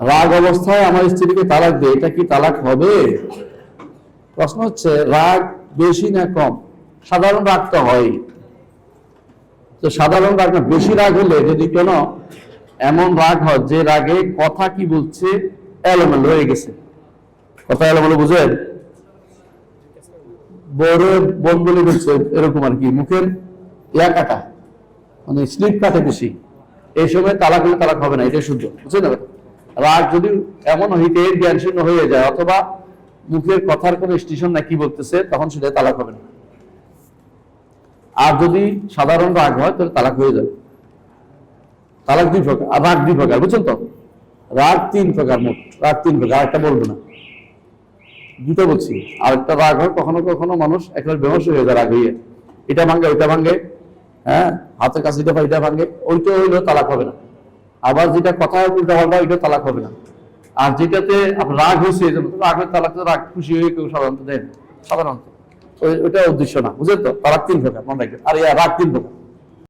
রাগ অবস্থায় আমার স্ত্রীকে তালাক দেয়। এটা কি তালাক হবে? প্রশ্ন হচ্ছে, রাগ বেশি না কম? সাধারণ রাগ তো হয় তো সাধারণ রাগ না, বেশি রাগ হলে যদি কেন এমন রাগ হয় যে রাগে কথা কি বলছে, এলোমেলো হয়ে গেছে। কথা এলোমেলো বুঝেন? বড় বোন বলে বলছে, এরকম আর কি, মুখের ইয়া কাটা মানে স্লিপ কাটে বেশি। এই সময় তালাক হলে তালাক হবে না, এটাই শুদ্ধ বুঝছেন না? রাগ যদি এমন হইতে জ্ঞান শূন্য হয়ে যায়, অথবা মুখের কথার কোনো স্টেশন না কি বলতেছে, তখন সেটা তালাক হবে না। আর যদি সাধারণ রাগ হয়, তাহলে তালাক হয়ে যাবে। তালাক দুই প্রকার রাগ দুই প্রকার, বুঝছেন তো? রাগ তিন প্রকার মোট, রাগ তিন প্রকার, আরেকটা বলব না। দুটো বলছি। আর একটা রাগ হয়, কখনো কখনো মানুষ একেবারে বেহস হয়ে যায় রাগ হইয়ে। এটা ভাঙ্গে ওইটা ভাঙ্গে হ্যাঁ? হাতের কাছে এটা এটা ওইটা হইলেও তালাক হবে না। আবার যেটা কথা উল্টা পাল্টা ওইটা তালাক হবে না। আর যেটাতে রাগ হয়েছে রাগ হয়ে তালাক রাগ, খুশি হয়ে কেউ সাধারণত দেন সাধারণত। ওই- ওইটা উদ্দেশ্য না, বুঝলেন তো? তালাক তিন প্রকার, মনে রাখবেন। আর ইয়া, রাগ তিন প্রকার।